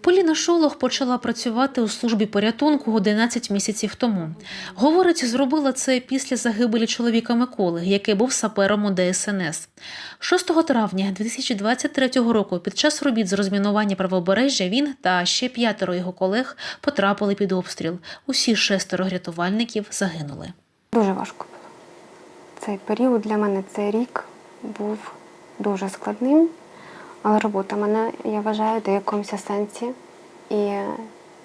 Поліна Шолох почала працювати у службі порятунку 11 місяців тому. Говорить, зробила це після загибелі чоловіка Миколи, який був сапером у ДСНС. 6 травня 2023 року під час робіт з розмінування правобережжя він та ще п'ятеро його колег потрапили під обстріл. Усі шестеро рятувальників загинули. Дуже важко було. Цей період для мене цей рік був дуже складним, але робота мене, я вважаю, до якомусь сенсі і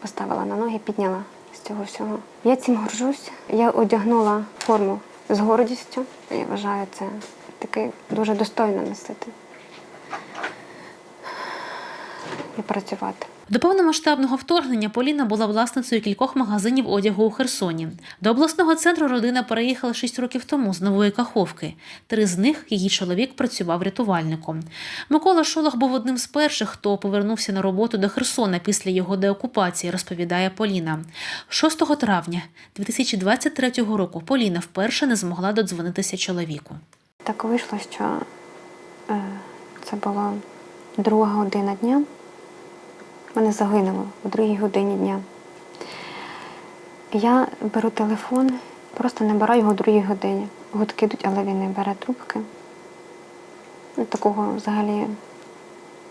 поставила на ноги, підняла з цього всього. Я цим горжусь. Я одягнула форму з гордістю. Я вважаю, це таке дуже достойно носити і працювати. До повномасштабного вторгнення Поліна була власницею кількох магазинів одягу у Херсоні. До обласного центру родина переїхала 6 років тому з нової Каховки. Три з них її чоловік працював рятувальником. Микола Шолох був одним з перших, хто повернувся на роботу до Херсона після його деокупації, розповідає Поліна. 6 травня 2023 року Поліна вперше не змогла додзвонитися чоловіку. Так вийшло, що е, це була друга година дня. Мене загинуло о другій годині дня. Я беру телефон, просто набираю його о другій годині. Гудки йдуть, але він не бере трубки. Ну, Такого взагалі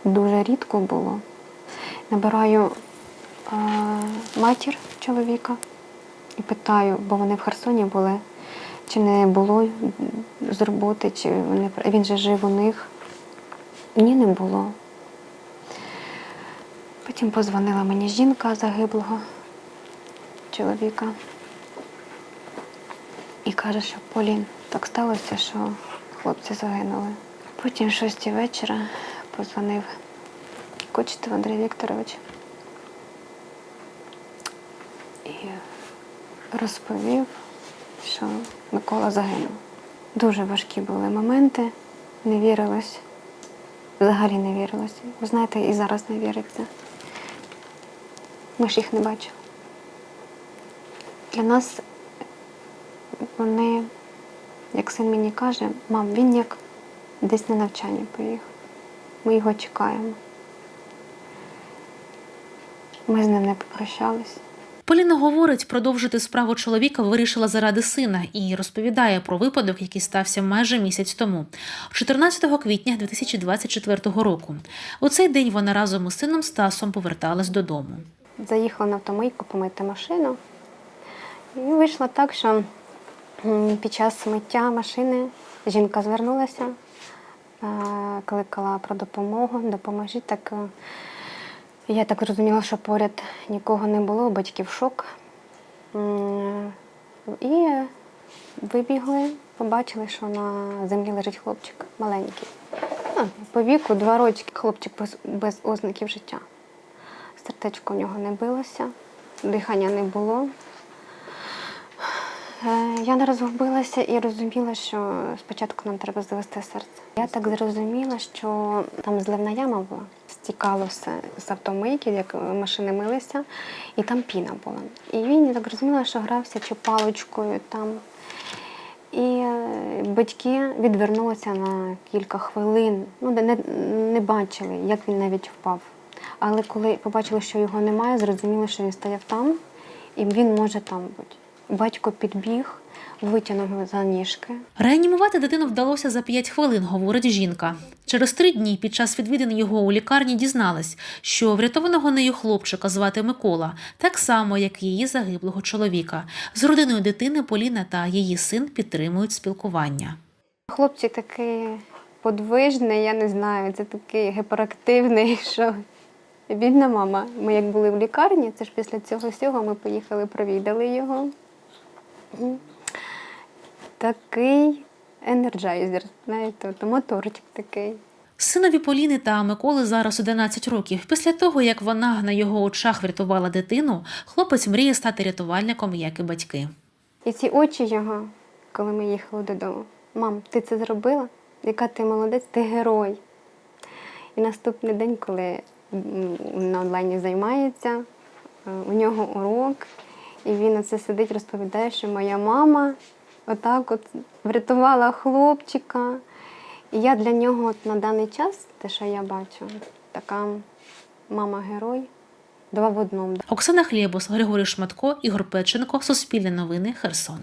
дуже рідко було. Набираю е, матір чоловіка і питаю, бо вони в Херсоні були, чи не було з роботи, чи вони, він же жив у них. Ні, не було. Потім позвонила мені жінка загиблого чоловіка і каже, що Полін, так сталося, що хлопці загинули. Потім в шостій вечора позвонив Кочетов Андрій Вікторович і розповів, що Микола загинув. Дуже важкі були моменти, не вірилось. Взагалі не вірилося. Ви знаєте, і зараз не віриться. Ми ж їх не бачили. Для нас вони, як син мені каже, мам, він як десь на навчання поїхав. Ми його чекаємо. Ми з ним не попрощались. Поліна говорить, продовжити справу чоловіка вирішила заради сина і розповідає про випадок, який стався майже місяць тому, 14 квітня 2024 року. У цей день вона разом із сином Стасом поверталась додому. Заїхала на автомийку помити машину. І вийшло так, що під час миття машини жінка звернулася, е, кликала про допомогу, допоможіть. Так, е, я так зрозуміла, що поряд нікого не було, батьків шок. І вибігли, побачили, що на землі лежить хлопчик маленький. Ну, по віку два роки хлопчик без, без ознаків життя. Сердечко в нього не билося, дихання не було. Е, Я не розгубилася і розуміла, що спочатку нам треба завести серце. Я так зрозуміла, що там зливна яма була, стікало все з автомийки, як машини милися, і там піна була. І він я так зрозуміла, що грався чи паличкою там. І е, батьки відвернулися на кілька хвилин, ну, не, не бачили, як він навіть впав. Але коли побачили, що його немає, зрозуміли, що він стояв там, і він може там бути. Батько підбіг, витягнув за ніжки. Реанімувати дитину вдалося за 5 хвилин, говорить жінка. Через три дні під час відвідин його у лікарні дізналась, що врятованого нею хлопчика звати Микола, так само, як і її загиблого чоловіка. З родиною дитини Поліна та її син підтримують спілкування. Хлопчик такий подвижний, я не знаю, це такий гіперактивний, що бідна мама. Ми як були в лікарні, це ж після цього всього ми поїхали, провідали його. Такий енерджайзер, знаєте, то моторчик такий. Синові Поліни та Миколи зараз 11 років. Після того, як вона на його очах врятувала дитину, хлопець мріє стати рятувальником, як і батьки. І ці очі його, коли ми їхали додому. Мам, ти це зробила? Яка ти молодець, ти герой. І наступний день, коли на онлайні займається, е, у нього урок, і він оце сидить, розповідає, що моя мама отак от врятувала хлопчика. І я для нього от на даний час, те, що я бачу, така мама-герой. два в одному. Оксана Хлєбус, Григорій Шматко, Ігор Печенко, Суспільне новини, Херсон.